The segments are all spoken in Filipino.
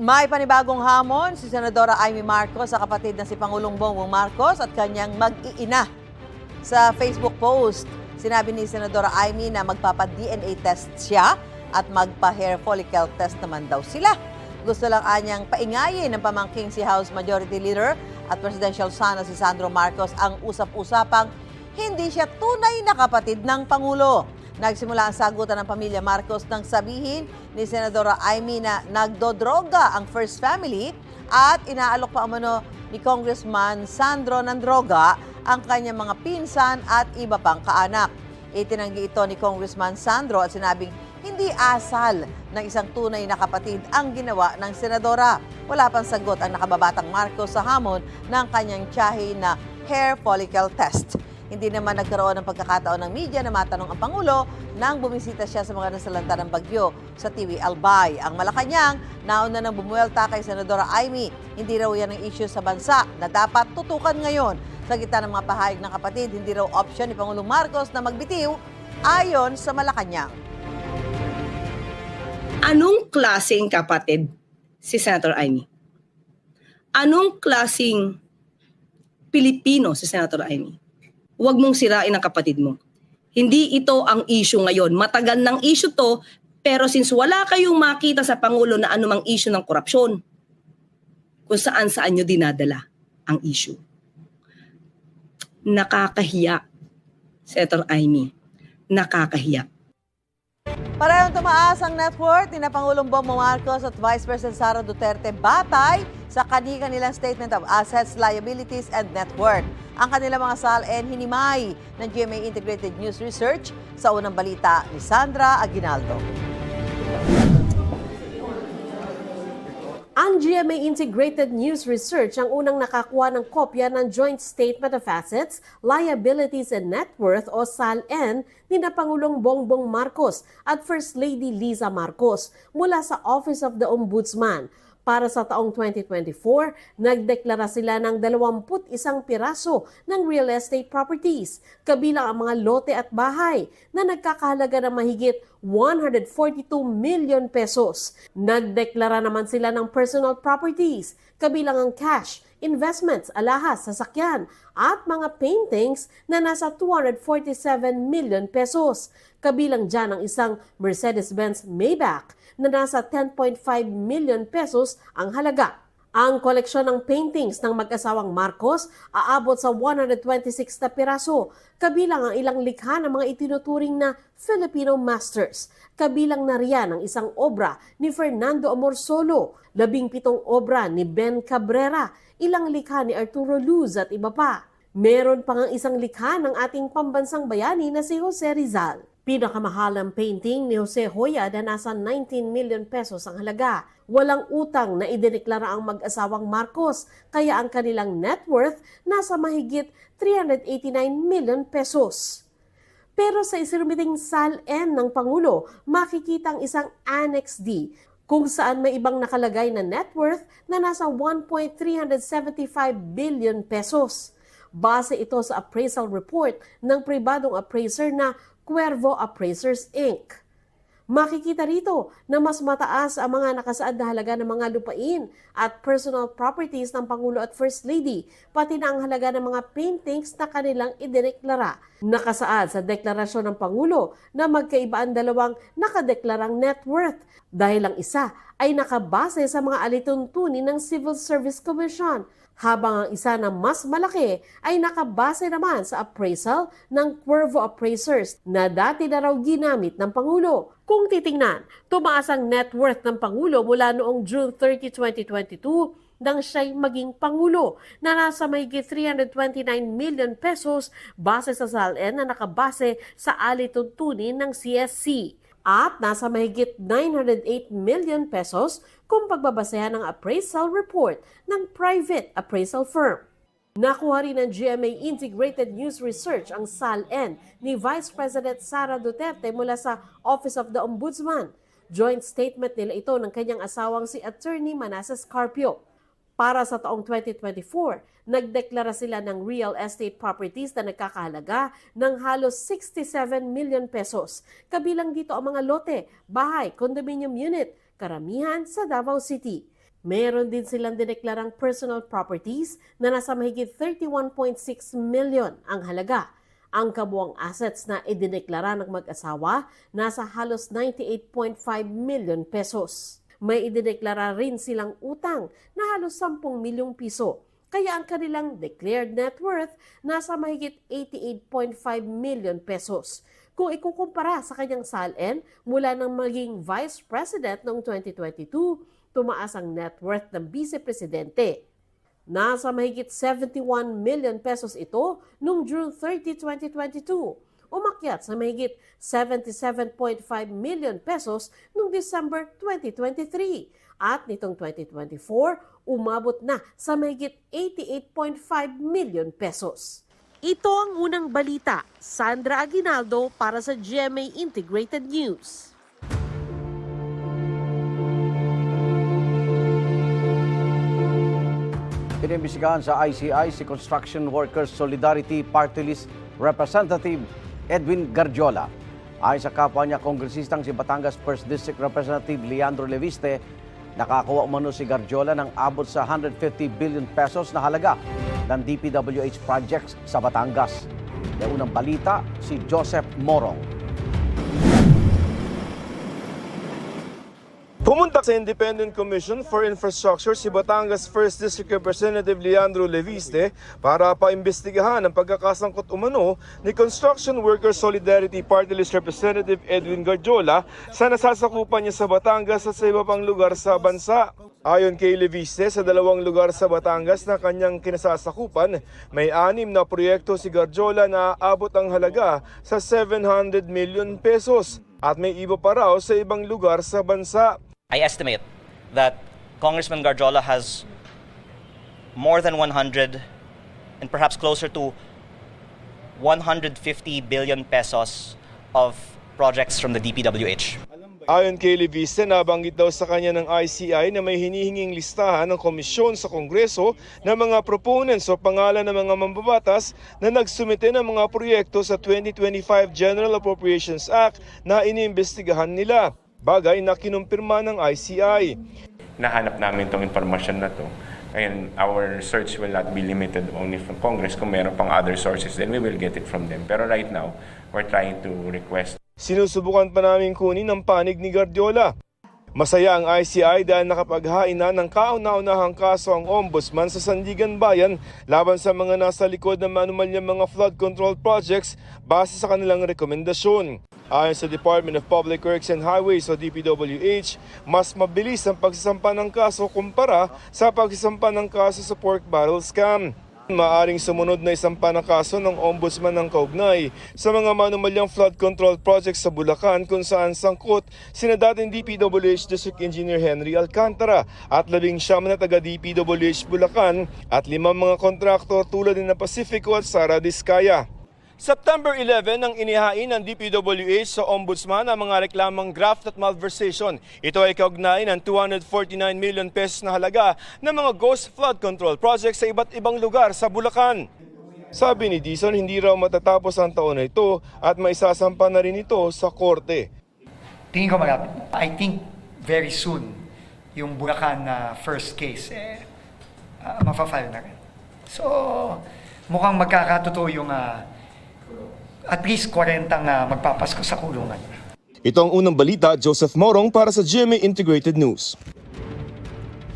May panibagong hamon si Senadora Amy Marcos sa kapatid na si Pangulong Bongbong Marcos at kanyang mag-iina. Sa Facebook post, sinabi ni Senadora Amy na magpapa-DNA test siya at magpa-hair follicle test naman daw sila. Gusto lang anyang paingayin ng pamangking si House Majority Leader at Presidential son na si Sandro Marcos ang usap-usapang hindi siya tunay na kapatid ng Pangulo. Nagsimula ang sagutan ng pamilya Marcos nang sabihin ni Senadora Amy na nagdodroga ang First Family at inaalok pa umano ni Congressman Sandro ng droga ang kanyang mga pinsan at iba pang kaanak. Itinanggi ito ni Congressman Sandro at sinabing hindi asal ng isang tunay na kapatid ang ginawa ng senadora. Wala pang sagot ang nakababatang Marcos sa hamon ng kanyang tiyahe na hair follicle test. Hindi naman nagkaroon ng pagkakataon ng media na matanong ang Pangulo nang bumisita siya sa mga nasalanta ng bagyo sa TV Albay. Ang Malacanang, nauna nang bumuelta kay Senadora Amy. Hindi raw yan ang issue sa bansa na dapat tutukan ngayon. Sa gitna ng mga pahayag ng kapatid, hindi raw option ni Pangulong Marcos na magbitiw ayon sa Malacanang. Anong klaseng kapatid si Senator Amy? Anong klaseng Pilipino si Senator Amy? Huwag mong sirain ang kapatid mo. Hindi ito ang issue ngayon. Matagal ng issue to, pero since wala kayong makita sa Pangulo na anumang issue ng korupsyon, kung saan saan nyo dinadala ang issue. Nakakahiya, Senator Amy. Nakakahiya. Parehong tumaas ang net worth ni na Pangulong Bongbong Marcos at Vice President Sara Duterte batay sa kani-kanilang Statement of Assets, Liabilities and Net Worth. Ang kanilang mga SALN hinimay ng GMA Integrated News Research sa unang balita ni Sandra Aguinaldo. Ang GMA Integrated News Research ang unang nakakuha ng kopya ng Joint Statement of Assets, Liabilities and Net Worth o SALN ni na Pangulong Bongbong Marcos at First Lady Liza Marcos mula sa Office of the Ombudsman. Para sa taong 2024, nagdeklara sila ng 21 piraso ng real estate properties, kabilang ang mga lote at bahay na nagkakahalaga ng mahigit 142 million pesos. Nagdeklara naman sila ng personal properties, kabilang ang cash, investments, alahas, sasakyan, at mga paintings na nasa 247 million pesos. Kabilang dyan ang isang Mercedes-Benz Maybach na nasa 10.5 million pesos ang halaga. Ang koleksyon ng paintings ng mag-asawang Marcos aabot sa 126 na piraso, kabilang ang ilang likha ng mga itinuturing na Filipino masters. Kabilang na riyan ang isang obra ni Fernando Amorsolo, labing pitong obra ni Ben Cabrera, ilang likha ni Arturo Luz at iba pa. Meron pang ang isang likha ng ating pambansang bayani na si Jose Rizal. Pinakamahalang painting ni Jose Hoya na nasa 19 million pesos ang halaga. Walang utang na idineklara ang mag-asawang Marcos, kaya ang kanilang net worth nasa mahigit 389 million pesos. Pero sa isinumiting SAL-N ng Pangulo, makikita ang isang Annex D kung saan may ibang nakalagay na net worth na nasa 1.375 billion pesos. Base ito sa appraisal report ng pribadong appraiser na Cuervo Appraisers Inc. Makikita rito na mas mataas ang mga nakasaad na halaga ng mga lupain at personal properties ng Pangulo at First Lady, pati na ang halaga ng mga paintings na kanilang idineklara. Nakasaad sa deklarasyon ng Pangulo na magkaiba ang dalawang nakadeklarang net worth dahil ang isa ay nakabase sa mga alituntunin ng Civil Service Commission habang ang isa na mas malaki ay nakabase naman sa appraisal ng Cuervo Appraisers na dati na raw ginamit ng Pangulo. Kung titingnan, tumaas ang net worth ng Pangulo mula noong June 30, 2022 nang siya'y maging Pangulo na nasa mahigit 329 million pesos base sa SALN na nakabase sa alituntunin ng CSC at nasa mahigit 908 million pesos kung pagbabasehan ng appraisal report ng private appraisal firm. Nakuha rin ng GMA Integrated News Research ang SALN ni Vice President Sara Duterte mula sa Office of the Ombudsman. Joint statement nila ito ng kanyang asawang si Attorney Manasseh Carpio. Para sa taong 2024, nagdeklara sila ng real estate properties na nagkakahalaga ng halos 67 million pesos. Kabilang dito ang mga lote, bahay, condominium unit, karamihan sa Davao City. Meron din silang dineklarang personal properties na nasa mahigit 31.6 million ang halaga. Ang kabuang assets na idineklara ng mag-asawa nasa halos 98.5 million pesos. May idineklara rin silang utang na halos 10 milyong piso. Kaya ang kanilang declared net worth nasa mahigit 88.5 million pesos. Kung ikukumpara sa kanyang salin mula nang maging Vice President noong 2022, tumaas ang net worth ng Vice Presidente. Nasa mahigit 71 million pesos ito noong June 30, 2022. Umakyat sa mahigit 77.5 million pesos noong December 2023. At nitong 2024, umabot na sa mahigit 88.5 million pesos. Ito ang unang balita. Sandra Aguinaldo para sa GMA Integrated News. Inimbisigahan sa ICI si Construction Workers Solidarity Party List Representative Edwin Garjola. Ayon sa kapwa niya, kongresistang si Batangas 1st District Representative Leandro Leviste, nakakuha umano si Garjola ng abot sa 150 billion pesos na halaga ng DPWH projects sa Batangas. May unang balita, si Joseph Morong. Pumunta sa Independent Commission for Infrastructure si Batangas 1st District Representative Leandro Leviste para paimbestigahan ang pagkakasangkot umano ni Construction Workers Solidarity Party List Representative Edwin Garjola sa nasasakupan niya sa Batangas at sa iba pang lugar sa bansa. Ayon kay Leviste, sa dalawang lugar sa Batangas na kanyang kinasasakupan, may anim na proyekto si Garjola na abot ang halaga sa 700 million pesos at may iba pa raw sa ibang lugar sa bansa. I estimate that Congressman Garjola has more than 100 and perhaps closer to 150 billion pesos of projects from the DPWH. Ayon kay Leviste, nabanggit daw sa kanya ng ICI na may hinihinging listahan ng komisyon sa Kongreso ng mga proponents o pangalan ng mga mambabatas na nagsumite ng mga proyekto sa 2025 General Appropriations Act na iniimbestigahan nila. Bagay na kinumpirma ng ICI. nahanap namin itong informasyon na to. And our search will not be limited only from Congress. Kung meron pang other sources, then we will get it from them. Pero right now, we're trying to request Sinusubukan pa namin kunin ang panig ni Guardiola. Masaya ang ICI dahil nakapaghain na ng kauna-unahang kaso ang ombudsman sa Sandigan Bayan laban sa mga nasa likod ng manumalyang mga flood control projects base sa kanilang rekomendasyon. Ayon sa Department of Public Works and Highways o DPWH, mas mabilis ang pagsasampa ng kaso kumpara sa pagsasampa ng kaso sa pork barrel scam. Maaring sumunod na isang panakaso ng ombudsman ng kaugnay sa mga manumalyang flood control projects sa Bulacan kung saan sangkot sina dating DPWH District Engineer Henry Alcantara at labing siyam na taga DPWH Bulacan at limang mga kontraktor tulad ni na Pacifico at Sara Diskaya. September 11 nang inihain ng DPWH sa Ombudsman ang mga reklamang graft at malversation. Ito ay kaugnay ng 249 million pesos na halaga ng mga ghost flood control projects sa iba't ibang lugar sa Bulacan. Sabi ni Dison, hindi raw matatapos ang taon na ito at may na rin ito sa korte. Tingin ko malapit. I think very soon, yung Bulacan na first case, eh, uh, mapafile na rin. So, mukhang magkakatotoo yung ah, at least 40 nga magpapasko sa kulungan. Ito ang unang balita, Joseph Morong para sa GMA Integrated News.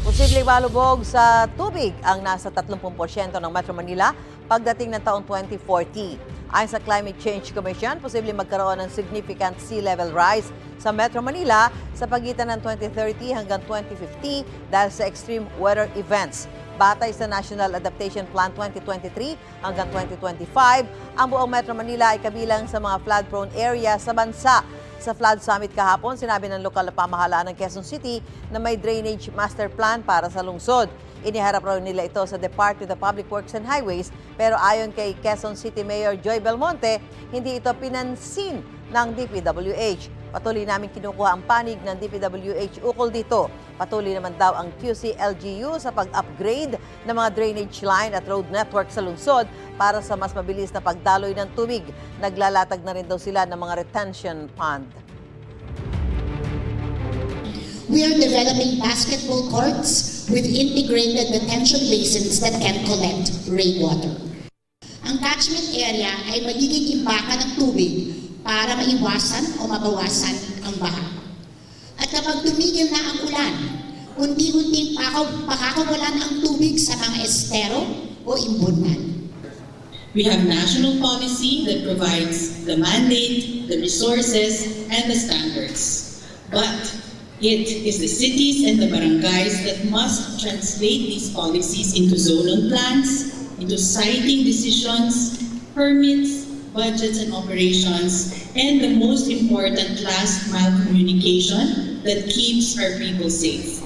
Posibleng malubog sa tubig ang nasa 30% ng Metro Manila pagdating ng taong 2040. Ayon sa Climate Change Commission, posibleng magkaroon ng significant sea level rise sa Metro Manila sa pagitan ng 2030 hanggang 2050 dahil sa extreme weather events. Batay sa National Adaptation Plan 2023 hanggang 2025, ang buong Metro Manila ay kabilang sa mga flood-prone area sa bansa. Sa Flood Summit kahapon, sinabi ng lokal na pamahalaan ng Quezon City na may drainage master plan para sa lungsod. Iniharap raw nila ito sa Department of Public Works and Highways pero ayon kay Quezon City Mayor Joy Belmonte, hindi ito pinansin ng DPWH. Patuloy namin kinukuha ang panig ng DPWH ukol dito. Patuloy naman daw ang QC-LGU sa pag-upgrade ng mga drainage line at road network sa lungsod para sa mas mabilis na pagdaloy ng tubig. Naglalatag na rin daw sila ng mga retention pond. We are developing basketball courts with integrated detention basins that can collect rainwater. Ang catchment area ay magiging imbaka ng tubig para maiwasan o mabawasan ang baha. At kapag tumigil na ang ulan, unti-unting pakaw- pakakawalan ang tubig sa mga estero o imbunan. We have national policy that provides the mandate, the resources, and the standards. But it is the cities and the barangays that must translate these policies into zonal plans, into siting decisions, permits, budgets and operations, and the most important last mile communication that keeps our people safe.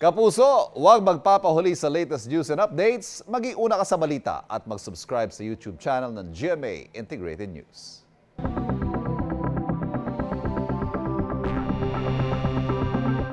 Kapuso, huwag magpapahuli sa latest news and updates. Maging una ka sa balita at mag-subscribe sa YouTube channel ng GMA Integrated News.